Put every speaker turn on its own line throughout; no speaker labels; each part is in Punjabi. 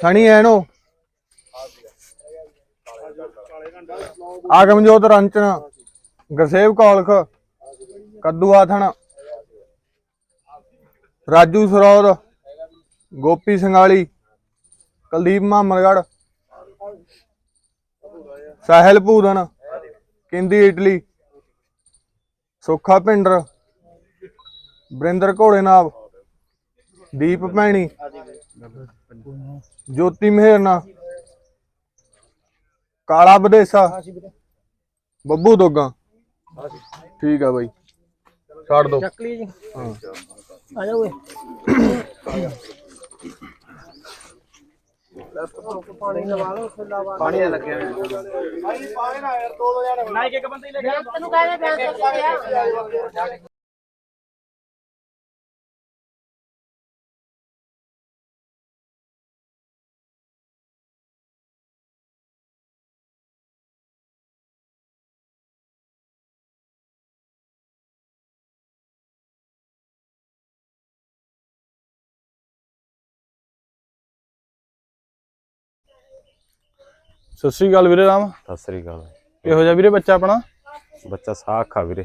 ਸਣੀ ਐਨੋ ਆਗਮਜੋਤ ਰੰਚਨ, ਗਰਸੇਵ ਕੌਲਖ, ਕੱਦੂ ਆਥਣ, ਰਾਜੂ ਸਰੋਦ, ਗੋਪੀ ਸੰਗਾਲੀ, ਕੁਲਦੀਪ ਮਾਮਲਗੜ, ਸਾਹਿਲ ਭੂਦਨ, ਕਿੰਦੀ ਇਟਲੀ, ਸੁੱਖਾ ਪਿੰਡਰ, ਬਰਿੰਦਰ ਘੋੜੇਨਾਬ ਦੀਪ ਭੈਣੀ। ਜੋਤੀ ਮਹਿਰਨਾ ਕਾਲਾ ਬਦੇਸਾ ਬੱਬੂ ਦੋਗਾ। ਠੀਕ ਆ ਬਾਈ। ਛੱਡ ਦੋ।
ਚੱਕਲੀ ਜੀ।
ਹਾਂ।
ਆ ਜਾ ਓਏ। ਪਾਣੀ ਲਵਾ ਲਓ ਫਿਰ ਲਵਾ ਪਾਣੀ ਲੱਗਿਆ ਭਾਈ ਪਾਣੀ ਨਾ ਯਾਰ ਦੋ ਦੋ ਜਣੇ ਨਾ ਇੱਕ ਇੱਕ ਬੰਦੇ ਹੀ ਲੱਗਿਆ ਤੈਨੂੰ ਕਹਿੰਦੇ ਬਿਆਨ ਕਰ
ਸਤਿ ਸ੍ਰੀ ਅਕਾਲ ਵੀਰੇ ਰਾਮ।
ਸਤਿ ਸ੍ਰੀ ਅਕਾਲ।
ਕਿਹੋ ਜਿਹਾ ਵੀਰੇ ਬੱਚਾ ਆਪਣਾ?
ਬੱਚਾ ਸਾਖ ਆ ਵੀਰੇ।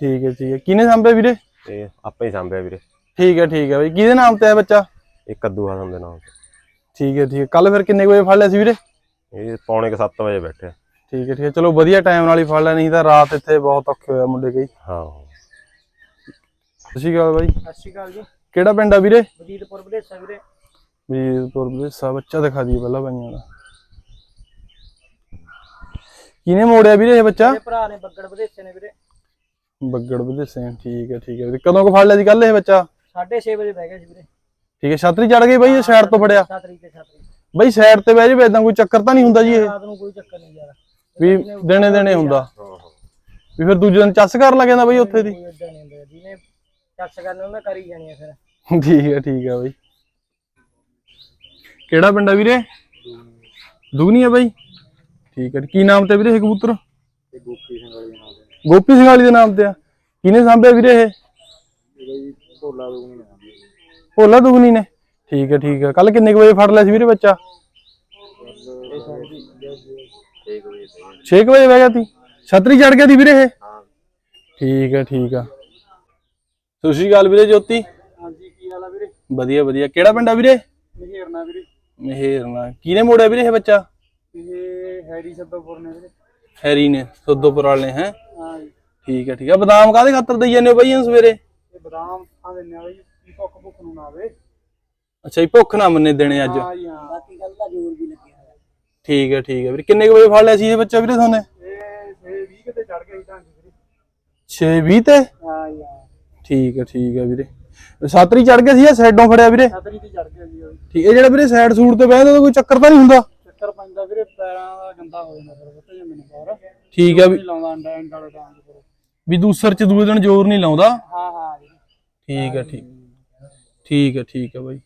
ਠੀਕ ਹੈ ਠੀਕ ਹੈ। ਕਿਹਨੇ ਸਾਂਭਿਆ ਵੀਰੇ?
ਇਹ ਆਪੇ ਹੀ ਸੰਭਿਆ ਵੀਰੇ।
ਠੀਕ ਹੈ ਠੀਕ ਹੈ ਬਈ। ਕਿਹਦੇ ਨਾਮ ਤੇ ਹੈ ਬੱਚਾ?
ਇਹ ਕੱਦੂ ਹਾਸਨ ਦੇ ਨਾਮ ਤੇ।
ਠੀਕ ਹੈ ਠੀਕ ਹੈ। ਕੱਲ ਫਿਰ ਕਿੰਨੇ ਵਜੇ ਫੜ ਲਿਆ ਸੀ ਵੀਰੇ?
ਇਹ ਪੌਣੇ 7 ਵਜੇ ਬੈਠੇ
ਠੀਕ ਹੈ ਠੀਕ ਹੈ। ਚਲੋ ਵਧੀਆ ਟਾਈਮ ਨਾਲ ਹੀ ਫੜ ਲਿਆ ਨਹੀਂ ਤਾਂ ਰਾਤ ਇੱਥੇ ਬਹੁਤ ਔਖੇ ਹੋਇਆ ਮੁੰਡੇ ਕਈ।
ਹਾਂ।
ਸਤਿ ਸ਼੍ਰੀ ਅਕਾਲ ਬਾਈ।
ਸਤਿ ਸ਼੍ਰੀ ਅਕਾਲ ਜੀ।
ਕਿਹੜਾ ਪਿੰਡ ਆ ਵੀਰੇ?
ਵਜੀਦਪੁਰ ਵਿਦੇਸ਼ਾ ਵੀਰੇ।
ਵੀਰਪੁਰ ਦੇ ਸਾ ਬੱਚਾ ਦਿਖਾ ਦਈਏ ਪਹਿਲਾਂ ਬਾਈਆਂ ਦਾ। ਕਿਹਨੇ ਮੋੜਿਆ ਵੀਰੇ ਇਹ ਬੱਚਾ?
ਮੇਰੇ ਭਰਾ ਨੇ ਬੱਗੜ ਵਿਦੇਸ਼ੇ ਨੇ ਵੀਰੇ।
ਬੱਗੜ ਠੀਕ ਹੈ ਠੀਕ ਹੈ। ਵੀਰੇ ਕਦੋਂ ਕੁ ਫੜ ਲਿਆ ਸੀ ਕੱਲ ਇਹ ਬੱਚਾ?
6:30 ਵਜੇ ਬਹਿ ਗਿਆ ਸੀ ਵੀਰੇ।
ਠੀਕ ਹੈ ਛਾਤਰੀ ਚੜ ਗਈ ਬਾਈ ਇਹ ਸਾਈਡ ਤੋਂ ਫੜਿਆ?
ਛਾਤਰੀ ਤੇ ਛਾਤਰੀ
ਬਾਈ ਸਾਈਡ ਤੇ ਬਹਿ ਜਾਵੇ ਇਦਾਂ ਕੋਈ ਚੱਕਰ ਤਾਂ ਨਹੀਂ ਹੁੰਦਾ ਜੀ ਇਹ?
ਰਾਤ ਨੂੰ ਕੋਈ ਚੱਕਰ ਨਹੀਂ ਯਾਰ।
ਵੀ ਦਿਨੇ ਦਿਨੇ ਹੁੰਦਾ। ਵੀ ਫਿਰ ਦੂਜੇ ਦਿਨ ਚੱਸ ਕਰਨ ਲੱਗ ਜਾਂਦਾ ਬਾਈ ਉੱਥੇ ਦੀ?
ਕੋਈ ਏਦਾਂ ਨਹੀਂ ਹੁੰਦਾ। ਜਿਹਨੇ ਚੱਸ ਕਰਨਾ ਉਹਨੇ ਕਰੀ ਜਾਣੀ ਆ ਫਿਰ।
ਠੀਕ ਹੈ ਠੀਕ ਹੈ ਬਾਈ। ਕਿਹੜਾ ਪਿੰਡ ਆ ਵੀਰੇ? ਦੁਗਨੀ ਆ ਬਾਈ? ਠੀਕ ਹੈ ਕੀ ਨਾਮ ਤੇ ਵੀਰੇ ਇਹ ਕਬੂਤਰ? ਗੋਪੀ ਸਿੰਘ ਵਾਲੀ ਦੇ ਨਾਮ ਤੇ ਆ। ਕਿਹਨੇ ਸਾਂਭਿਆ ਵੀਰੇ ਇਹ? ਭੋਲਾ ਦੁਗਨੀ ਨੇ। ਠੀਕ ਹੈ ਠੀਕ ਹੈ। ਕੱਲ ਕਿੰਨੇ ਕੁ ਵਜੇ ਫੜ ਲਿਆ ਸੀ ਵੀਰੇ ਬੱਚਾ? 6 ਵਜੇ ਬਹਿ ਗਿਆ ਸੀ। ਛਤਰੀ ਚੜ ਗਿਆ ਸੀ ਵੀਰੇ ਇਹ? ਠੀਕ ਹੈ ਠੀਕ ਆ ਸਤਿ ਸ਼੍ਰੀ ਅਕਾਲ ਵੀਰੇ ਜੋਤੀ।
ਹਾਂਜੀ ਕੀ ਹਾਲ ਆ ਵੀਰੇ?
ਵਧੀਆ ਵਧੀਆ। ਕਿਹੜਾ ਪਿੰਡ ਆ ਵੀਰੇ?
ਮਹਿਰਨਾ ਵੀਰੇ।
ਮਹਿਰਨਾ। ਕਿਹਨੇ ਮੋੜਿਆ ਵੀਰੇ ਇਹ ਬੱਚਾ?
ਹੈਰੀ ਸੱਦੋਪੁਰ ਨੇ ਵੀਰੇ।
ਹੈਰੀ ਨੇ ਸੋਦੋਪੁਰ ਵਾਲੇ ਹੈ?
ਹਾਂ ਜੀ।
ਠੀਕ ਹੈ ਠੀਕ ਹੈ। ਬਦਾਮ ਕਾਹਦੇ ਖਾਤਰ ਦਈ ਜਾਂਦੇ ਹੋ ਬਾਈ ਇਹਨੂੰ ਸਵੇਰੇ?
ਇਹ ਬਦਾਮ ਖਾ ਦਿੰਨੇ ਆ ਬਈ ਕੀ ਭੁੱਖ ਭੁੱਖ ਨੂੰ ਨਾ ਆਵੇ।
ਅੱਛਾ ਜੀ ਭੁੱਖ ਨਾ ਮੰਨੇ ਦੇਣੇ ਅੱਜ।
ਹਾਂ ਜੀ ਹਾਂ। ਬਾਕੀ ਗੱਲ ਦਾ ਜ਼ੋਰ ਵੀ ਲੱਗਿਆ ਹੋਇਆ।
ਠੀਕ ਹੈ ਠੀਕ ਹੈ ਵੀਰੇ। ਕਿੰਨੇ ਕੁ ਵਜੇ ਫੜ ਲਿਆ ਸੀ ਇਹ ਬੱਚਾ ਵੀਰੇ ਤੁਹਾਨੂੰ?
ਇਹ ਇਹ 20 ਕਿਤੇ ਚੜ ਗਿਆ ਸੀ ਢੰਗ ਵੀਰੇ।
6:20 ਤੇ?
ਹਾਂ ਜੀ ਹਾਂ।
ਠੀਕ ਹੈ ਠੀਕ ਹੈ ਵੀਰੇ। ਸਾਤਰੀ ਚੜ ਗਿਆ ਸੀ ਜਾਂ ਸਾਈਡੋਂ ਫੜਿਆ ਵੀਰੇ?
ਛਤਰੀ ਤੇ ਚੜ ਗਿਆ ਜੀ ਉਹ।
ਠੀਕ ਇਹ ਜਿਹੜਾ ਵੀਰੇ ਸਾਈਡ ਸੂਟ ਤੇ ਬਹਿੰਦਾ ਕੋਈ ਚੱਕਰ ਤਾਂ ਨਹੀਂ ਹੁੰਦਾ?
ਪੈਰਾਂ ਦਾ ਗੰਦਾ ਹੋ ਜਾਂਦਾ ਫਿਰ ਪਤਾ ਜਾਂ ਮੈਨੂੰ ਬਾਹਰ।
ਠੀਕ ਹੈ ਵੀ
ਨਹੀਂ ਲਾਉਂਦਾ ਅੰਡਾ ਅੰਡਾ ਵਾਲਾ ਡਾਂਗ ਫਿਰ।
ਵੀ ਦੂਸਰ ਚ ਦੂਏ ਦਿਨ ਜ਼ੋਰ ਨਹੀਂ ਲਾਉਂਦਾ?
ਹਾਂ ਹਾਂ ਜੀ।
ਠੀਕ ਹੈ ਠੀਕ। ਠੀਕ ਹੈ ਠੀਕ ਹੈ ਬਾਈ।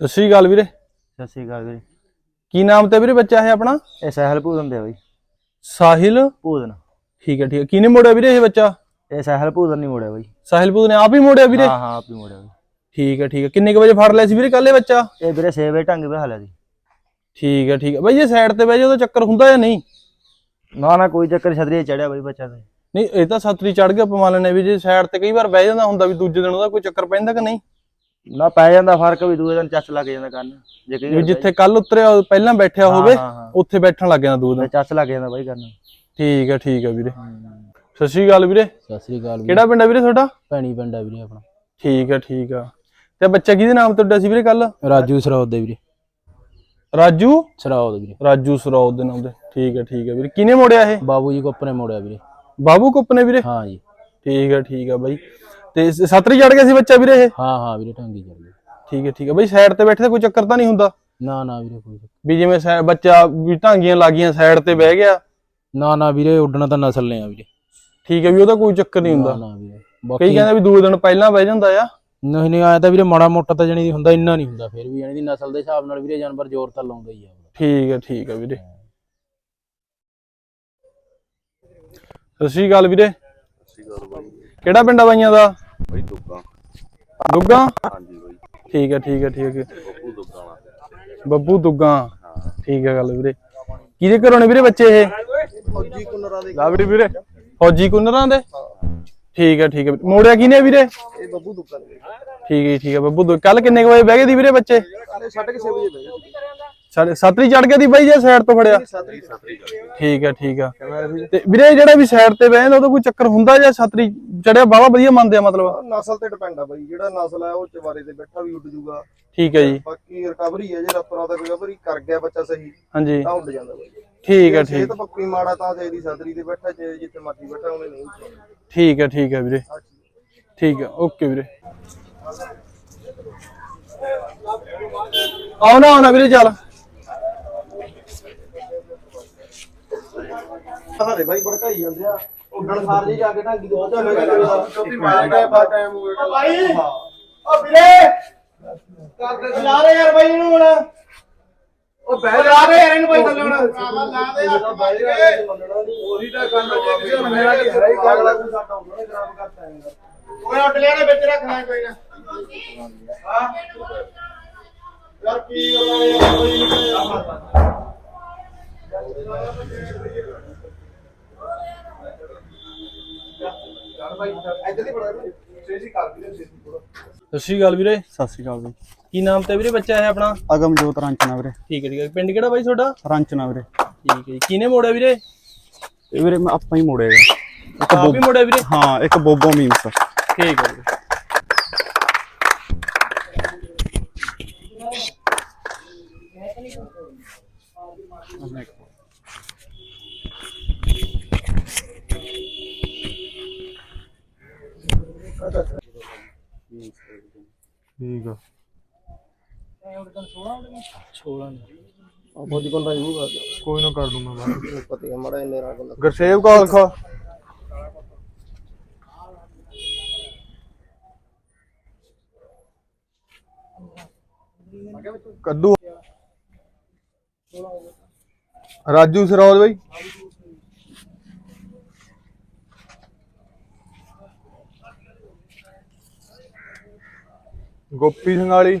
ਸਤਿ ਸ਼੍ਰੀ ਅਕਾਲ ਵੀਰੇ।
ਸਤਿ ਸ਼੍ਰੀ ਅਕਾਲ ਵੀਰੇ।
ਕੀ ਨਾਮ ਤੇ ਵੀਰੇ ਬੱਚਾ ਹੈ ਆਪਣਾ?
ਇਹ ਸਹਿਲ ਭੂਦਨ ਦੇ ਆ ਬਈ।
ਸਾਹਿਲ?
ਭੂਦਨ।
ਠੀਕ ਹੈ ਠੀਕ ਹੈ ਕਿਹਨੇ ਮੋੜਿਆ ਵੀਰੇ ਇਹ ਬੱਚਾ?
ਇਹ ਸਹਿਲ ਭੂਦਨ ਨਹੀਂ ਮੋੜਿਆ ਬਈ।
ਸਾਹਿਲ ਨੇ ਆਪ ਹੀ ਮੋੜਿਆ ਵੀਰੇ?
ਹਾਂ ਹਾਂ ਆਪ ਹੀ ਮੋੜਿਆ ਬਈ।
ਠੀਕ ਹੈ ਠੀਕ ਹੈ। ਕਿੰਨੇ ਕੁ ਵਜੇ ਫੜ ਲਿਆ ਸੀ ਵੀਰੇ ਕੱਲ ਬੱਚਾ?
ਇਹ ਵੀਰੇ ਸੇਵੇ ਢੰਗ ਬਿਹਾ ਲਿਆ ਸੀ।
ਠੀਕ ਹੈ ਠੀਕ ਹੈ। ਬਾਈ ਇਹ ਸਾਈਡ ਤੇ ਬਹਿ ਜਾ ਉਹਦਾ ਚੱਕਰ ਹੁੰਦਾ ਜਾਂ ਨਹੀਂ?
ਨਾ ਨਾ ਕੋਈ ਚੱਕਰ ਛਤਰੀ ਚੜਿਆ ਬਈ ਬੱਚਾ ਤੇ।
ਨਹੀਂ ਇਹ ਤਾਂ ਸਤਰੀ ਚੜ ਗਿਆ ਪਮਾ ਲੈਣੇ ਵੀ ਜੇ ਸਾਈਡ ਤੇ ਕਈ ਵਾਰ ਬਹਿ ਜਾਂਦਾ ਹੁੰਦਾ ਵੀ ਦੂਜੇ ਦਿਨ ਉਹਦਾ ਕੋਈ ਚੱਕਰ ਪੈਂਦਾ ਕਿ ਨਹੀਂ?
ਨਾ ਪੈ ਜਾਂਦਾ ਫ਼ਰਕ ਵੀ ਦੂਏ ਦਿਨ ਚੱਸ ਲੱਗ ਜਾਂਦਾ ਕੰਨ। ਜੇ ਕਈ
ਜਿੱਥੇ ਕੱਲ ਉਤਰਿਆ ਪਹਿਲਾਂ ਬੈਠਿਆ ਹੋਵੇ। ਉੱਥੇ ਬੈਠਣ ਲੱਗ ਜਾਂਦਾ ਦੂਰ ਦਿਨ।
ਚੱਸ ਲੱਗ ਜਾਂਦਾ ਬਈ ਕੰਨ।
ਠੀਕ ਹੈ ਠੀਕ ਹੈ ਵੀਰੇ। ਸਤਿ ਸ਼੍ਰੀ ਅਕਾਲ ਵੀਰੇ।
ਸਤਿ ਸ੍ਰੀ ਅਕਾਲ
ਕਿਹੜਾ ਪਿੰਡ ਹੈ ਵੀਰੇ ਤੁਹਾਡਾ?
ਭੈਣੀ ਪਿੰਡ ਆ ਵੀਰੇ ਆਪਣਾ।
ਠੀਕ ਹੈ ਠੀਕ ਆ ਤੇ ਬੱਚਾ ਕਿਹਦੇ ਨਾਮ ਤੇ ਉੱਡਿਆ ਸੀ ਵੀਰੇ ਕੱਲ
ਰਾਜੂ ਸਰੌਦ ਦੇ ਵੀਰੇ।
ਰਾਜੂ?
ਸਰੌਦ ਵੀਰੇ।
ਰਾਜੂ ਸਰੌਦ ਦੇ ਨਾਮ ਤੇ। ਠੀਕ ਹੈ ਠੀਕ ਹੈ ਵੀਰੇ। ਕਿਹਨੇ ਮੋੜਿਆ ਇਹ?
ਬਾਬੂ ਜੀ ਕੋਪ ਨੇ ਮੋੜਿਆ ਵੀਰੇ।
ਬਾਬੂ ਕੁੱਪ ਨੇ ਵੀਰੇ?
ਹਾਂ ਜੀ।
ਠੀਕ ਹੈ ਠੀਕ ਹੈ ਬਾਈ। ਤੇ ਸਤਰੀ ਚੜ ਗਿਆ ਸੀ ਬੱਚਾ ਵੀਰੇ ਇਹ?
ਹਾਂ ਹਾਂ ਵੀਰੇ ਢੰਗੀ ਚੱਲ ਗਿਆ।
ਠੀਕ ਹੈ ਠੀਕ ਹੈ ਬਾਈ ਸਾਈਡ ਤੇ ਬੈਠੇ ਤਾਂ ਕੋਈ ਚੱਕਰ ਤਾਂ ਨਹੀਂ ਹੁੰਦਾ?
ਨਾ ਨਾ ਵੀਰੇ ਕੋਈ ਚੱਕਰ-
ਵੀ ਜਿਵੇਂ ਬੱਚਾ ਵੀ ਢਾਂਗੀਆਂ ਲੱਗੀਆਂ ਸਾਈਡ ਤੇ ਬਹਿ ਗਿਆ।
ਨਾ ਨਾ ਵੀਰੇ ਉੱਡਣਾ ਤਾਂ ਨਸਲ ਨੇ ਆ ਵੀਰੇ।
ਠੀਕ ਹੈ ਵੀ ਉਹਦਾ ਕੋਈ ਚੱਕਰ ਨਹੀਂ
ਨਾ
ਹੁੰਦਾ।
ਨਾ ਵੀਰੇ।
ਕਈ ਕਹਿੰਦੇ ਵੀ ਦੂਏ ਦਿਨ ਪਹਿਲਾਂ ਬਹਿ ਜਾਂਦਾ ਆ।
ਨਹੀਂ ਨਹੀਂ ਆਇਆ ਤਾਂ ਵੀਰੇ ਮਾੜਾ ਮੋਟਾ ਤਾਂ ਜਣੀ ਹੁੰਦਾ ਇੰਨਾ ਨਹੀਂ ਹੁੰਦਾ ਫਿਰ ਵੀ। ਜਣੀ ਦੀ ਨਸਲ ਦੇ ਹਿਸਾਬ ਨਾਲ ਵੀਰੇ ਜਾਨਵਰ ਜ਼ੋਰ ਤਾਂ ਲਾਉਂਦਾ ਹੀ ਆ
ਠੀਕ ਹੈ ਠੀਕ ਹੈ। ਵੀਰੇ। ਸਤਿ ਸ਼੍ਰੀ ਅਕਾਲ ਵੀਰੇ ਕਿਹੜਾ ਪਿੰਡ ਆ ਬਾਈਆਂ ਦਾ?
ਬਈ ਦੁੱਗਾ।
ਦੁੱਗਾ?
ਹਾਂਜੀ ਬਾਈ।
ਠੀਕ ਹੈ ਠੀਕ ਹੈ ਠੀਕ ਹੈ
ਬੱਬੂ ਦੁੱਗਾਣਾ
ਬੱਬੂ ਦੁੱਗਾ। ਠੀਕ ਹੈ ਗੱਲ ਵੀਰੇ। ਕਿਹਦੇ ਘਰੋਂ ਨੇ ਵੀਰੇ ਬੱਚੇ ਇਹ?
ਫੌਜੀ ਕੁਨਰਾ ਦੇ
ਲਾਵੜੀ ਵੀਰੇ ਫੌਜੀ ਕੁੰਨਰਾਂ ਦੇ? ਠੀਕ ਹੈ ਠੀਕ ਹੈ ਮੋੜਿਆ ਕਿਨੇ ਵੀਰੇ?
ਇਹ ਬੱਬੂ ਦੁੱਕਾ ਦੇ
ਠੀਕ ਹੈ ਠੀਕ ਹੈ ਬੱਬੂ ਕੱਲ ਕਿੰਨੇ ਵਜੇ ਬਹਿ ਗਏ ਦੀ ਵੀਰੇ ਬੱਚੇ?
ਅਰੇ 6:30 ਵਜੇ ਬਈ
ਸਾਡੇ ਸੱਤਰੀ ਚੜ ਗਿਆ ਦੀ ਬਾਈ ਜੇ ਸਾਈਡ ਤੋਂ ਫੜਿਆ? ਠੀਕ ਹੈ ਠੀਕ ਆ। ਤੇ ਵੀਰੇ ਜਿਹੜਾ ਵੀ ਸਾਈਡ ਤੇ ਬਹਿੰਦਾ ਉਹਦਾ ਕੋਈ ਚੱਕਰ ਹੁੰਦਾ ਜਾਂ ਸੱਤਰੀ ਚੜਿਆ ਬਾਵਾ ਵਧੀਆ ਮੰਨਦੇ ਆ ਮਤਲਬ?
ਨਸਲ ਤੇ ਡਿਪੈਂਡ ਆ ਬਈ ਜਿਹੜਾ ਨਸਲ ਹੈ ਉਹ ਚਵਾਰੇ ਤੇ ਬੈਠਾ ਵੀ ਉੱਡ ਜੂਗਾ।
ਠੀਕ ਹੈ ਜੀ।
ਬਾਕੀ ਰਿਕਵਰੀ ਹੈ ਜੇ ਰਾਤੋਂ ਰਾਤ ਰਿਕਵਰੀ ਕਰ ਗਿਆ ਬੱਚਾ ਸਹੀ
ਹਾਂਜੀ।
ਤਾਂ ਉੱਡ ਜਾਂਦਾ ਬਈ।
ਠੀਕ ਹੈ ਠੀਕ।
ਸਿਹਤ ਪੱਕੀ ਮਾੜਾ ਤਾਂ ਚਾਹੀਦੀ ਸਾਤਰੀ ਤੇ ਬੈਠਾ ਚਾਹੇ ਜਿੱਥੇ ਮਰਜ਼ੀ ਬੈਠਾ ਉਹਨੇ ਨਹੀਂ।
ਠੀਕ ਹੈ ਠੀਕ ਹੈ ਵੀਰੇ। ਠੀਕ ਹੈ ਓਕੇ ਵੀਰੇ। ਆਉਣਾ ਆਉਣਾ ਵੀਰੇ ਚੱਲ।
ਹਾਰੇ ਬਾਈ ਭੜਕਾਈ ਜਾਂਦੇ ਆ। ਉੱਡਣ ਸਾਰ ਜੀ ਜਾ ਕੇ ਢਾਂਗੀ ਦੇ ਪਹੁੰਚਾ ਮੈਂ ਚੌਥੀ ਮਾਰ ਗਿਆ ਬਾ ਟਾਈਮ ਹੋ ਗਿਆ ਬਾਈ ਓ ਵੀਰੇ। ਕਰਦੇ ਚਲਾ ਰਹੇ ਯਾਰ ਬਾਈ ਇਹਨੂੰ ਹੁਣ। ਉਹ ਬਹਿ ਜਾ। ਰਹੇ ਯਾਰ ਇਹਨੂੰ ਬਾਈ ਥੱਲੇ ਹੁਣ ਲਾ ਦੇ ਯਾਰ ਬਾਈ ਉਹੀ ਤਾਂ ਗੱਲ ਜੇ ਕਿਸੇ ਮੰਨਣਾ ਕਿ ਹਰੇ ਅਗਲਾ ਕੋਈ ਸਾਡਾ ਹੁੰਦਾ ਨਾ ਖਰਾਬ ਕਰਤਾ ਹੈ ਓਏ ਉੱਡ ਲਿਆ ਨੇ ਵਿੱਚ ਰੱਖਣਾ ਕੋਈ ਨਾ। ਹਾਂ। ਯਾਰ ਕੀ ਗੱਲਾਂ ਨੇ ਯਾਰ ਕੋਈ ਨਹੀਂ ਇੱਧਰ ਦੀ ਬੜਾ ਸੇਸੀ ਕਰ ਵੀ ਸੇਸੀ ਥੋੜਾ
ਸਤਿ ਸ਼੍ਰੀ ਅਕਾਲ ਵੀਰੇ।
ਸਤਿ ਸ਼੍ਰੀ ਅਕਾਲ ਜੀ।
ਕੀ ਨਾਮ ਤੇ ਵੀਰੇ ਬੱਚਾ ਹੈ ਆਪਣਾ?
ਅਗਮਜੋਤ ਰਾਂਚਨਾ ਵੀਰੇ।
ਠੀਕ ਹੈ ਠੀਕ ਹੈ। ਪਿੰਡ ਕਿਹੜਾ ਬਾਈ ਤੁਹਾਡਾ?
ਰਾਂਚਨਾ ਵੀਰੇ।
ਠੀਕ ਹੈ ਕਿਹਨੇ ਮੋੜਿਆ ਵੀਰੇ?
ਇਹ ਵੀਰੇ ਮੈਂ ਆਪਾਂ ਹੀ ਮੋੜੇਗਾ ਇੱਕ
ਆਪ ਹੀ
ਬੋਬ
ਮੋੜਿਆ ਵੀਰੇ?
ਹਾਂ ਇੱਕ ਬੋਬੋ ਮੀਮਸ
ਠੀਕ ਹੈ ਵੀਰੇ।
ਕੋਲ ਕਰ
ਕੋਈ ਨਾ ਕਰ ਦੂੰਗਾ ਬਾਅਦ
ਪਤਾ ਹੈ ਮੜਾ ਇੰਨੇ ਰੰਗ ਦਾ
ਗਰਸੇਵ ਕਾਲ ਖਾ ਕੱਦੂ। ਰਾਜੂ ਸਰੌਦ ਬਾਈ। ਗੋਪੀ ਸਿੰਘ ਵਾਲੀ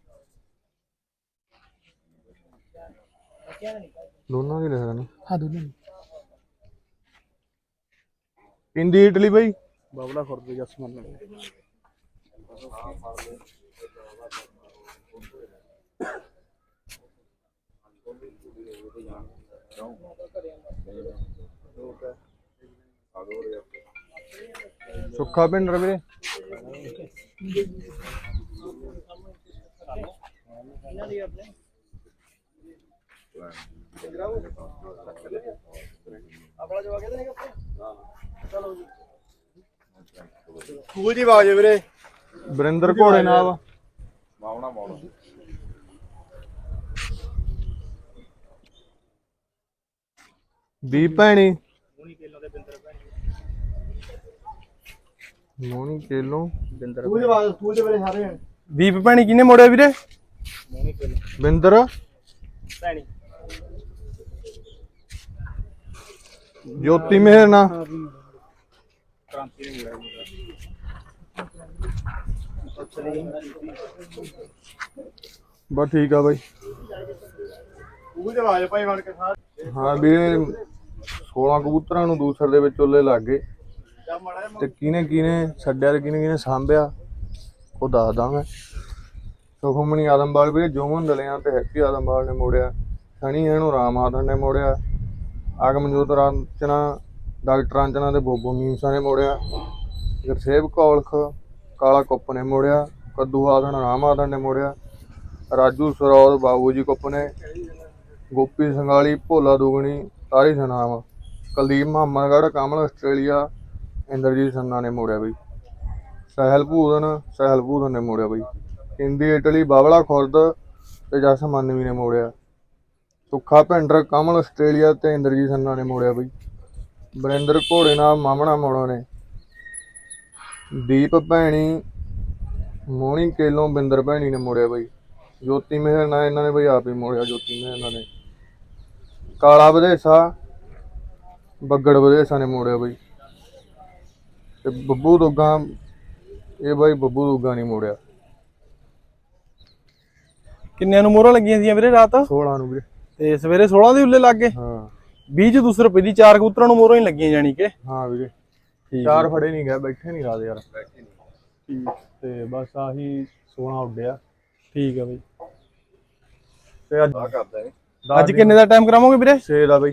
ਦੋਨਾਂ ਦੀ ਲਿਖਦਾ ਨੇ।
ਹਾਂ ਦੋਨੋਂ
ਇੰਦੀ ਇਟਲੀ ਬਾਈ।
ਬਾਬਲਾ ਖੁਰਦ ਜਸਮਨ
ਸੁੱਖਾ ਪਿੰਡ ਵੀਰੇ।
ਸਕੂਲ ਜੀ ਆਵਾਜ਼ ਵੀਰੇ।
ਬਰਿੰਦਰ ਘੋੜੇ ਨਾਲ। ਵਾ ਦੀਪ ਭੈਣੀ। ਮੋਣੀ ਕੇਲੋ
ਸਕੂਲ ਜੀ ਆਵਾਜ਼ ਸਕੂਲ ਚ ਵੀਰੇ ਸਾਰੇ
ਦੀਪ ਭੈਣੀ ਕਿਹਨੇ ਮੋੜਿਆ ਵੀਰੇ?
ਬਿੰਦਰ।
ਭੈਣੀ।
ਜੋਤੀ ਮਿਹਰ ਨਾ ਬਸ ਠੀਕ ਆ ਬਾਈ।
ਸਕੂਲ ਚ ਆਵਾਜ਼ ਭਾਈ ਵੜ ਕੇ ਸਾਰੇ
ਹਾਂ ਵੀਰੇ 16 ਕਬੂਤਰਾਂ ਨੂੰ ਦੂਸਰ ਦੇ ਵਿੱਚ ਉੱਲੇ ਲੱਗ ਗਏ। ਤੇ ਕਿਹਨੇ ਕਿਹਨੇ ਛੱਡਿਆ ਤੇ ਕਿਹਨੇ ਕਿਹਨੇ ਸਾਂਭਿਆ, ਉਹ ਦੱਸਦਾ ਮੈਂ। ਸੁਖਮਣੀ ਆਦਮਵਾਲ ਵੀਰੇ, ਜੋਮਨ ਦਲਿਆਂ ਤੇ ਹੈਪੀ ਆਦਮਬਾਲ ਨੇ ਮੋੜਿਆ। ਸਣੀ ਇਹਨੂੰ ਰਾਮ ਆਦਮ ਨੇ ਮੋੜਿਆ। ਆਗਮਜੋਤ ਰਾਂਚਨਾ ਡਾਕਟਰ ਰਾਂਚਨਾ ਤੇ ਬੋਬੋ ਮੀਮਸਾ ਨੇ ਮੋੜਿਆ। ਗੁਰਸੇਵ ਕੌਲਖ, ਕਾਲਾ ਕੁੱਪ ਨੇ ਮੋੜਿਆ। ਕੱਦੂ ਆਦਨ, ਰਾਮ ਆਦਨ ਨੇ ਮੋੜਿਆ। ਰਾਜੂ ਸਰੌਦ, ਬਾਬੂ ਜੀ ਕੁੱਪ ਨੇ। ਗੋਪੀ ਸੰਗਾਲੀ, ਭੋਲਾ ਦੁਗਣੀ, ਤਾਰੀ ਸਨਾਮ ਕੁਲਦੀਪ ਮੁਹੰਮਦਗੜ ਕਮਲ ਆਸਟ੍ਰੇਲੀਆ, ਇੰਦਰਜੀਤ ਸੰਨਾ ਨੇ ਮੋੜਿਆ ਬਈ। ਸਹਿਲ ਭੂਦਨ ਸਹਿਲ ਭੂਦਨ ਨੇ ਮੋੜਿਆ ਬਾਈ। ਹਿੰਦੀ, ਇਟਲੀ ਬਾਬਲਾ ਖੁਰਦ ਤੇ ਜਸ ਮੰਨਵੀ ਨੇ ਮੋੜਿਆ। ਸੁੱਖਾ ਭਿੰਡਰ ਕਮਲ ਆਸਟ੍ਰੇਲੀਆ ਤੇ ਇੰਦਰਜੀਤ ਸੰਨਾ ਨੇ ਮੋੜਿਆ ਬਾਈ। ਬਰਿੰਦਰ ਘੋੜੇ ਨਾਲ ਮਾਮਣਾ ਮੋੜੋ ਨੇ। ਦੀਪ ਭੈਣੀ ਮੋਣੀ ਕੇਲੋਂ ਬਿੰਦਰ ਭੈਣੀ ਨੇ ਮੋੜਿਆ ਬਾਈ। ਜੋਤੀ ਮਿਹਰ ਨਾਲ ਇਹਨਾਂ ਨੇ ਬਈ ਆਪ ਹੀ ਮੋੜਿਆ ਜੋਤੀ ਮਿਹਰ ਨਾਲ ਨੇ। ਕਾਲਾ ਵਧੇਸਾ ਬੱਗੜ ਵਧੇਸਾ ਨੇ ਮੋੜਿਆ ਬਾਈ। ਤੇ ਬੱਬੂ ਦੋਗਾ ਇਹ ਬਾਈ ਬੱਬੂ ਦੋਗਾ ਨਹੀਂ ਮੋੜਿਆ।
ਕਿੰਨਿਆਂ ਨੂੰ ਮੋਹਰਾਂ ਲੱਗੀਆਂ ਸੀਆਂ ਵੀਰੇ ਰਾਤ?
16 ਨੂੰ ਵੀਰੇ।
ਤੇ ਸਵੇਰੇ 16 ਦੇ ਉੱਲੇ ਲੱਗ ਗਏ।
ਹਾਂ।
20 ਚ ਦੂਸਰੇ ਰੁਪਏ ਦੀ ਚਾਰ ਕਬੂਤਰਾਂ ਨੂੰ ਮੋਹਰਾਂ ਹੀ ਲੱਗੀਆਂ ਜਾਣੀ ਕਿ।
ਹਾਂ ਵੀਰੇ।
ਠੀਕ
ਚਾਰ ਫੜੇ ਨਹੀਂ ਗਏ ਬੈਠੇ ਨਹੀਂ ਰਾਤ ਯਾਰ। ਤੇ ਬਸ ਆਹੀ 16 ਉੱਡਿਆ
ਠੀਕ ਆ ਬਈ।
ਤੇ ਅੱਜ
ਅੱਜ ਕਿੰਨੇ ਦਾ ਟਾਈਮ ਕਰਾਵਾਂਗੇ ਵੀਰੇ?
ਛੇ ਦਾ ਬਈ।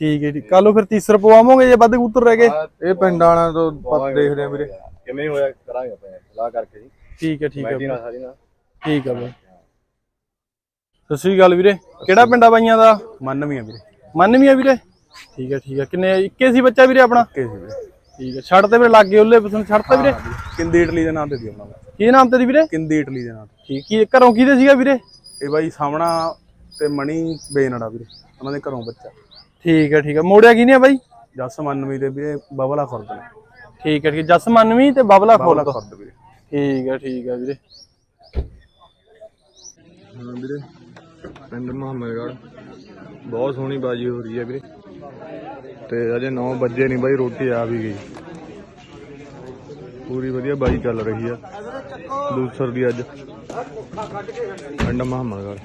ਠੀਕ ਹੈ ਠੀਕ ਕੱਲ ਫਿਰ ਤੀਸਰ ਪਵਾਵਾਂਗੇ ਜੇ ਵੱਧ ਕਬੂਤਰ ਰਹਿ ਗਏ।
ਇਹ ਪਿੰਡਾਂ ਵਾਲਿਆਂ ਤੋਂ ਪਤ ਦੇਖਦੇ ਆ ਵੀਰੇ।
ਕਿਵੇਂ ਹੋਇਆ ਕਰਾਂਗੇ ਆਪਾਂ ਸਲਾਹ ਕਰਕੇ ਜੀ।
ਠੀਕ ਹੈ ਠੀਕ ਹੈ ਬਈ,
ਸਾਰੀ ਨਾਲ।
ਠੀਕ ਆ ਬਈ। ਸਤਿ ਸ਼੍ਰੀ ਅਕਾਲ ਵੀਰੇ। ਕਿਹੜਾ ਪਿੰਡਾ ਬਾਈਆਂ ਦਾ?
ਮੰਨਵੀਂ ਆ ਵੀਰੇ।
ਮੰਨਵੀਆਂ ਵੀਰੇ? ਠੀਕ ਹੈ ਠੀਕ ਹੈ ਕਿੰਨੇ ਇੱਕੇ ਸੀ ਬੱਚਾ ਵੀਰੇ ਆਪਣਾ?
ਕੇ ਸੀ ਵੀਰੇ।
ਠੀਕ ਹੈ ਛੱਡ ਤੇ ਵੀਰੇ ਲੱਗ ਗਏ ਉੱਲੇ ਪਸੰਦ ਛੱਡਤਾ ਵੀਰੇ।
ਕਿੰਦੀ ਇਟਲੀ ਦੇ ਨਾਮ ਤੇ ਦੀ ਉਹਨਾਂ ਦਾ।
ਕੀ ਨਾਮ ਤੇਰੀ ਵੀਰੇ?
ਕਿੰਦੀ ਇਟਲੀ ਦੇ ਨਾਮ
ਠੀਕ ਕੀ ਘਰੋਂ ਕਿਹਦੇ ਸੀਗਾ ਵੀਰੇ?
ਇਹ ਬਾਈ ਸਾਹਮਣਾ ਤੇ ਮਣੀ ਬੇਨੜਾ ਵੀਰੇ। ਉਹਨਾਂ ਦੇ ਘਰੋਂ ਬੱਚਾ।
ਠੀਕ ਹੈ ਠੀਕ ਹੈ ਮੋੜਿਆ ਕੀ ਨੇ ਬਾਈ?
ਜਸ ਮੰਨਵੀਂ ਦੇ ਵੀਰੇ ਬਬਲਾ ਖੁਰਦ
ਠੀਕ ਹੈ ਠੀਕ ਜਸ ਮੰਨਵੀ ਤੇ ਬਬਲਾ ਖੋਲ
ਬਬਲਾ ਖੁਰਦ ਵੀਰੇ।
ਠੀਕ ਹੈ ਠੀਕ ਹੈ ਵੀਰੇ।
ਹਾਂ ਵੀਰੇ। ਪਿੰਡ ਮੁਹੰਮਦਗੜ੍ਹ ਬਹੁਤ ਸੋਹਣੀ ਬਾਜੀ ਹੋ ਰਹੀ ਹੈ ਵੀਰੇ। ਤੇ ਅਜੇ 9 ਵਜੇ ਨਹੀਂ ਬਾਈ, ਰੋਟੀ ਆ ਵੀ ਗਈ। ਪੂਰੀ ਵਧੀਆ ਬਾਜੀ ਚੱਲ ਰਹੀ ਆ। ਦੂਸਰ ਦੀ ਅੱਜ। ਪਿੰਡ ਮੁਹੰਮਦਗੜ੍ਹ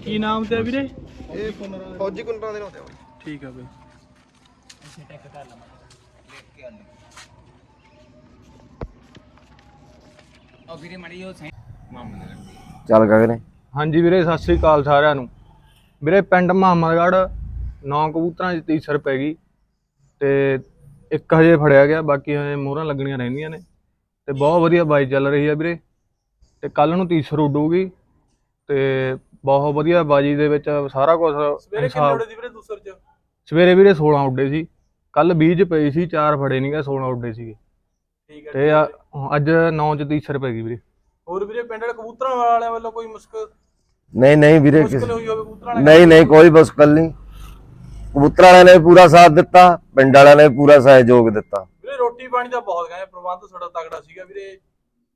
ਕੀ ਨਾਮ ਤੇ ਆ ਵੀਰੇ?
ਫੌਜੀ ਕੁੰਟਾਂ ਦੇ ਹੁੰਦੇ ਆ
ਠੀਕ ਆ ਬਈ।
ਚੱਲ ਗਗਨੇ
ਹਾਂਜੀ ਵੀਰੇ ਸਤਿ ਸ੍ਰੀ ਅਕਾਲ ਸਾਰਿਆਂ ਨੂੰ। ਵੀਰੇ ਪਿੰਡ ਮੁਹੰਮਦਗੜ੍ਹ ਨੌ ਕਬੂਤਰਾਂ 'ਚ ਤੀਸਰ ਪੈ ਗਈ ਤੇ ਇੱਕ ਹਜੇ ਫੜਿਆ ਗਿਆ ਬਾਕੀ ਹਜੇ ਮੋਹਰਾਂ ਲੱਗਣੀਆਂ ਰਹਿੰਦੀਆਂ ਨੇ। ਤੇ ਬਹੁਤ ਵਧੀਆ ਬਾਈ ਚੱਲ ਰਹੀ ਆ ਵੀਰੇ। ਤੇ ਕੱਲ ਨੂੰ ਤੀਸਰ ਉੱਡੂਗੀ। ਤੇ ਬਹੁਤ ਵਧੀਆ ਬਾਜੀ ਦੇ ਵਿੱਚ ਸਾਰਾ ਕੁਝ
ਸਵੇਰੇ ਕਿੰਨੇ ਉੜੇ ਦੀ ਵੀਰੇ ਦੂਸਰ ਚ?
ਸਵੇਰੇ ਵੀਰੇ 16 ਉੱਡੇ ਸੀ। ਕੱਲ 20 ਚ ਪਈ ਸੀ ਚਾਰ ਫੜੇ ਨਹੀਂ ਗਏ 16 ਉੱਡੇ ਸੀਗੇ।
ਠੀਕ ਹੈ
ਤੇ ਆ- ਅੱਜ 9 ਚ ਤੀਸਰ ਪੈ ਗਈ ਵੀਰੇ।
ਹੋਰ ਵੀਰੇ ਪਿੰਡ ਵਾਲੇ ਕਬੂਤਰਾਂ ਵਾਲਿਆਂ ਵੱਲੋਂ ਕੋਈ ਮੁਸ਼ਕਲ
ਨਹੀਂ ਨਹੀਂ ਵੀਰੇ
ਮੁਸ਼ਕਲ
ਕਿਸੇ-
ਹੋਈ ਹੋਵੇ ਕਬੂਤਰਾਂ ਵਾਲੇ
ਨਹੀਂ ਨਹੀਂ ਕੋਈ ਮੁਸ਼ਕਲ ਨਹੀਂ। ਕਬੂਤਰ ਵਾਲਿਆਂ ਨੇ ਪੂਰਾ ਸਾਥ ਦਿੱਤਾ ਪਿੰਡ ਵਾਲਿਆਂ ਨੇ ਪੂਰਾ ਸਹਿਯੋਗ ਦਿੱਤਾ।
ਵੀਰੇ ਰੋਟੀ ਪਾਣੀ ਦਾ ਬਹੁਤ ਗਏ ਪ੍ਰਬੰਧ ਤੁਹਾਡਾ ਤਗੜਾ ਸੀਗਾ ਵੀਰੇ।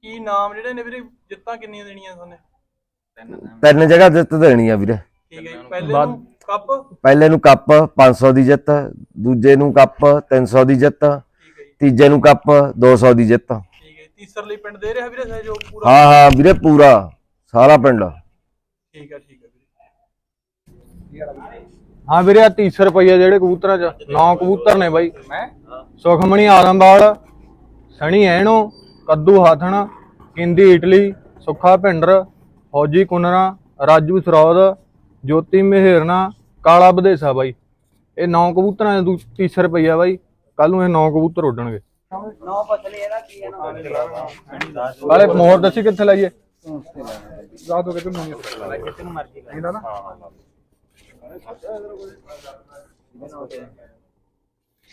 ਕੀ ਨਾਮ ਜਿਹੜੇ ਨੇ ਵੀਰੇ ਜਿੱਤਾਂ ਕਿੰਨੀਆਂ ਦੇਣੀਆਂ ਤੁਹਾਨੂੰ
ਤਿੰਨ ਜਗ੍ਹਾ ਜਿੱਤ ਦੇਣੀ ਆ ਵੀਰੇ।
ਠੀਕ ਹੈ ਜੀ ਪਹਿਲੇ
ਬਾਅਦ-
ਨੂੰ ਕੱਪ?
ਪਹਿਲੇ ਨੂੰ ਕੱਪ 500 ਦੀ ਜਿੱਤ ਦੂਜੇ ਨੂੰ ਕੱਪ 300 ਦੀ ਜਿੱਤ
ਠੀਕ ਹੈ ਜੀ।
ਤੀਜੇ ਨੂੰ ਕੱਪ 200 ਦੀ ਜਿੱਤ। ਹਾਂ
ਠੀਕ ਹੈ ਜੀ। ਤੀਸਰ ਲਈ ਪਿੰਡ ਦੇ ਰਿਹਾ ਵੀਰੇ ਸਹਿਯੋਗ ਪੂਰਾ?
ਹਾਂ ਵੀਰੇ ਪੂਰਾ ਸਾਰਾ ਪਿੰਡ।
ਠੀਕ ਹੈ ਠੀਕ ਹੈ ਵੀਰੇ।
ਹਾਂ ਵੀਰੇ ਆ 30 ਰੁਪਈਆ ਜਿਹੜੇ ਕਬੂਤਰਾਂ ਚ। ਨੌ ਕਬੂਤਰ ਨੇ ਬਾਈ। ਸੁਖਮਣੀ ਆਦਮਵਾਲ ਸਣੀ ਐਣੋ ਕੱਦੂ ਹਾਥਣ ਕਿੰਦੀ ਇਟਲੀ ਸੁੱਖਾ ਭਿੰਡਰ ਫੌਜੀ ਕੁਨਰਾ ਰਾਜੂ ਸਰੌਦ ਜੋਤੀ ਮਹਿਰਨਾ ਕਾਲਾ ਬਧੇਸਾ ਬਾਈ। ਇਹ ਨੌ ਕਬੂਤਰਾਂ ਦੇ 30 ਰੁਪਈਆ ਬਾਈ। ਕੱਲ ਨੂੰ ਇਹ ਨੌ ਕਬੂਤਰ ਉੱਡਣਗੇ।
ਨੌ ਪਤਲੇ ਇਹਦਾ ਕੀ ਹੈ ਨਾ
ਵਾਲੇ ਮੋਹਰ ਦੱਸੀ ਕਿੱਥੇ ਲਾਈਏ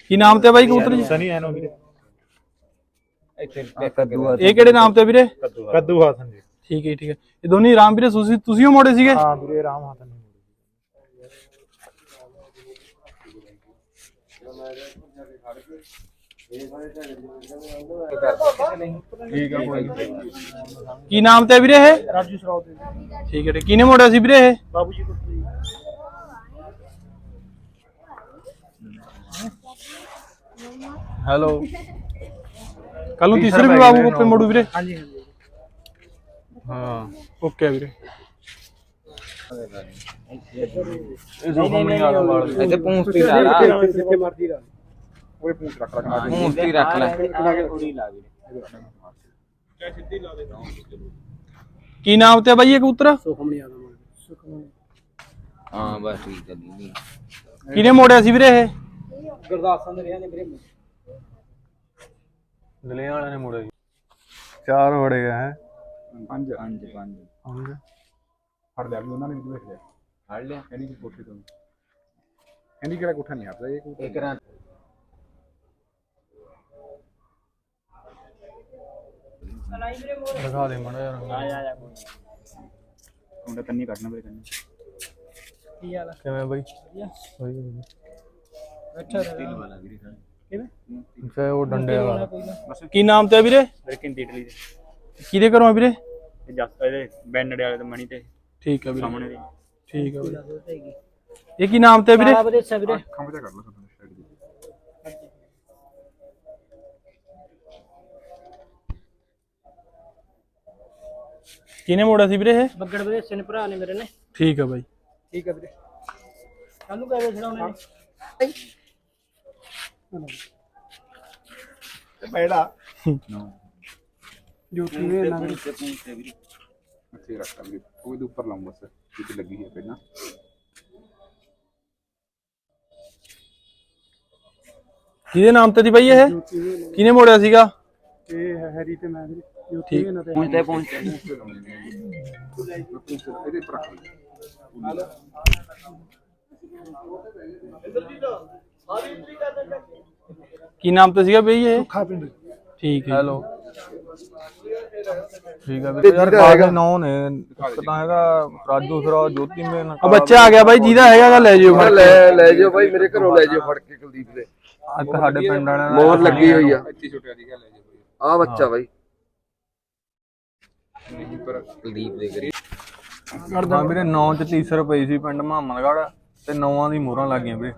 ਕੀ ਨਾਮ ਤੇ ਆ ਬਾਈ ਕਬੂਤਰ ਜੀ?
ਸਨੀ ਐਨੋ ਵੀਰੇ।
ਇਹ ਕਿਹੜੇ ਨਾਮ ਤੇ ਆ ਵੀਰੇ?
ਕੱਦੂ ਹਾਥਣ ਜੀ
ਠੀਕ ਹੈ ਠੀਕ ਹੈ। ਇਹ ਦੋਨੀ ਰਾਮ ਵੀਰੇ ਤੁਸੀਂ ਤੁਸੀਂ ਉਹ ਮੋੜੇ ਸੀਗੇ?
ਹਾਂ ਵੀਰੇ ਰਾਮ ਹਾਥਣ ਠੀਕ ਆ ਕੋਈ
ਕੀ ਨਾਮ ਤੇ ਆ ਵੀਰੇ ਇਹ? ਰਾਜੂ ਸਰਾਉ ਠੀਕ ਹੈ ਕਿਹਨੇ ਮੋੜਿਆ ਸੀ ਵੀਰੇ ਇਹ?
ਹੈਲੋ।
ਕੱਲ ਨੂੰ
ਤੀਸਰਾ
ਵੀ ਬਾਬੂ ਕੋਪੇ ਮੋੜੂ ਵੀਰੇ।
ਹਾਂ
ਓਕੇ ਵੀਰੇ।
ਇਹ ਸੁਖਮਣੀ ਆਲਮਵਾਲ ਦੀ
ਇੱਥੇ ਪੂੰਛ ਲਾ ਲਾ
ਜਿੱਥੇ ਮਰਜ਼ੀ ਲਾ।
ਪੂੰਛ ਹੀ ਰੱਖ ਲੈ।
ਕੀ ਨਾਮ ਤੇ ਆ ਬਾਈ ਇਹ ਕਬੂਤਰ?
ਸੁਖਮਣੀ ਆਦਾ
ਹਾਂ ਬਸ ਠੀਕ ਹੈ ਜੀ
ਕਿਹਨੇ ਮੋੜਿਆ ਸੀ ਵੀਰੇ ਇਹ?
ਗੁਰਦਾਸਾਂ ਦੇ ਰਿਆਂ ਨੇ ਵੀਰੇ।
ਦਲੀਆਂ ਵਾਲਿਆਂ ਨੇ ਮੁੜੇ ਸੀ ਚਾਰ ਵੜੇ ਗਏ ਹੈ?
ਪੰਜ। ਪੰਜ ਪੰਜ।
ਫੜ ਲਿਆ ਵੀ ਉਹਨਾਂ ਨੇ ਵੀ ਦੇਖ ਲਿਆ।
ਫੜ ਲਿਆ।
ਕਹਿੰਦੀ ਕਿ ਕੋਠੇ ਤੋਂ। ਕਹਿੰਦੀ ਕਿਹੜਾ ਕੋਠਾ ਨਹੀਂ ਆਪਦਾ ਇਹ ਕੋਠਾ
ਇੱਕ ਰਾਂ
ਦਿਖਾ ਦੇ ਮੜਾ ਯਾਰ
ਮੁੰਡਾ ਕੰਨੀ ਕੱਢਣਾ ਵੀਰੇ ਕੰਨੀ।
ਕਿਵੇਂ ਬਾਈ?
ਸਟੀਲ ਵਾਲਾ
ਉਹ ਡੰਡੇ ਵਾਲਾ।
ਕੀ ਨਾਮ ਤੇ ਆ ਵੀਰੇ?
ਵੀਰੇ ਕਿੰਨੀ ਇਟਲੀ ਦੇ।
ਕਿਹਦੇ ਘਰੋਂ ਆ ਵੀਰੇ?
ਇਹ ਜੱਸ ਇਹਦੇ ਬੈਨੜੇ ਵਾਲੇ ਤੇ ਮਣੀ ਤੇ।
ਠੀਕ ਆ ਵੀਰੇ।
ਸਾਹਮਣੇ ਦੇ।
ਠੀਕ ਆ ਵੀਰੇ। ਇਹ ਕੀ ਨਾਮ ਤੇ ਆ ਵੀਰੇ?
ਵੀਰੇ। ਸਭਰੇ
ਖੰਭ ਜਾ ਕਰ ਲਓ ਤੁਹਾਨੂੰ ਸਟਾਈਲ ਦੀ
ਕਿਹਨੇ ਮੋੜਿਆ ਸੀ ਵੀਰੇ ਇਹ?
ਬੱਗੜ ਵੀਰੇ ਸਿਨ ਭਰਾ ਨੇ ਮੇਰੇ ਨੇ।
ਠੀਕ ਆ ਬਾਈ।
ਠੀਕ ਹੈ ਵੀਰੇ। ਕੱਲ ਕਹੇ ਵੇਚਣਾ ਉਹਨੇ ਨੇ? ਬੈੜਾ। ਜੋਤੀ ਵੇ ਨਾ ਵੀਰੇ
ਇੱਥੇ ਰੱਖ ਲਾਂਗੇ। ਉਹ ਇਹਦੇ ਉੱਪਰ ਲਾਉਂ ਬਸ। ਜਿੱਥੇ ਲੱਗੀ ਹੈ ਪਹਿਲਾਂ।
ਕਿਹਦੇ ਨਾਮ ਤੇ ਦੀ ਬਾਈ ਇਹ? ਕਿਹਨੇ ਮੋੜਿਆ ਸੀਗਾ?
ਇਹ ਹੈ ਹੈਰੀ ਤੇ ਮੈਂ ਵੀਰੇ ਜੋਤੀ ਵੇ ਨਾ ਤੇ
ਪਹੁੰਚਦੇ ਪਹੁੰਚਦੇ।
ਇਹਦੇ ਉੱਪਰ ਰੱਖ ਲਾਂਗੇ।
ਕੀ ਨਾਮ ਤੇ ਸੀਗਾ ਬਈ ਇਹ?
ਖਾ ਪਿੰਡ।
ਠੀਕ ਹੈ।
ਹੈਲੋ। ਠੀਕ ਆ ਵੀਰੇ ਯਾਰ ਕਾਗੇ ਨੌ ਨੇ ਤਾਂ ਹੈਗਾ ਰਾਜੂ ਸਰਾ ਜੋਤੀ ਮੇਨ।
ਆ ਬੱਚਾ ਆ ਗਿਆ ਬਾਈ ਜਿਹਦਾ ਹੈਗਾ ਲੈ ਜਿਓ ਫੜ ਕੇ।
ਲੈ ਲੈ ਜਾਓ ਬਾਈ ਮੇਰੇ ਘਰੋਂ ਲੈ ਜਾਓ ਫੜ ਕੇ ਕੁਲਦੀਪ ਦੇ।
ਇੱਕ ਸਾਡੇ ਪਿੰਡ ਵਾਲਿਆਂ ਦਾ
ਮੋਹਰ ਲੱਗੀ ਹੋਈ ਆ।
ਇੱਥੇ ਛੋਟਿਆ ਦੀ ਗੱਲ ਹੈ ਜੀ
ਆ ਬੱਚਾ ਬਾਈ।
ਕੁਲਦੀਪ ਦੇ ਕਰੀ
ਹਾਂ ਵੀਰੇ 9 ਚ ਤੀਸਰ ਪਈ ਸੀ ਪਿੰਡ ਮੁਹੰਮਦਗੜ੍ਹ ਤੇ ਨੌਵਾਂ ਦੀ ਮੋਹਰਾਂ ਲੱਗੀਆਂ ਵੀਰੇ।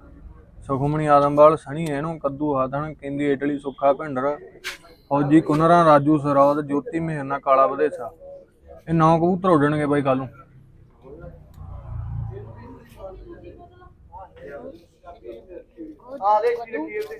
ਸੁਖਮਣੀ ਆਦਮਵਾਲ ਸਣੀ ਇਹਨੂੰ ਕੱਦੂ ਹਾਦਣ ਕਹਿੰਦੀ, ਇਟਲੀ ਸੁੱਖਾ ਭਿੰਡਰ, ਫੌਜੀ ਕੁਨਰਾ, ਰਾਜੂ ਸਰਾਵਤ, ਜੋਤੀ ਮਹਿਨਾ ਕਾਲਾ ਵਧੇਸਾ। ਇਹ ਨੌ ਕਬੂਤਰ ਉੱਡਣਗੇ ਬਾਈ ਕੱਲ ਨੂੰ।
ਆ ਦੇ ਕੀ ਰੱਖੀ ਉਹਦੇ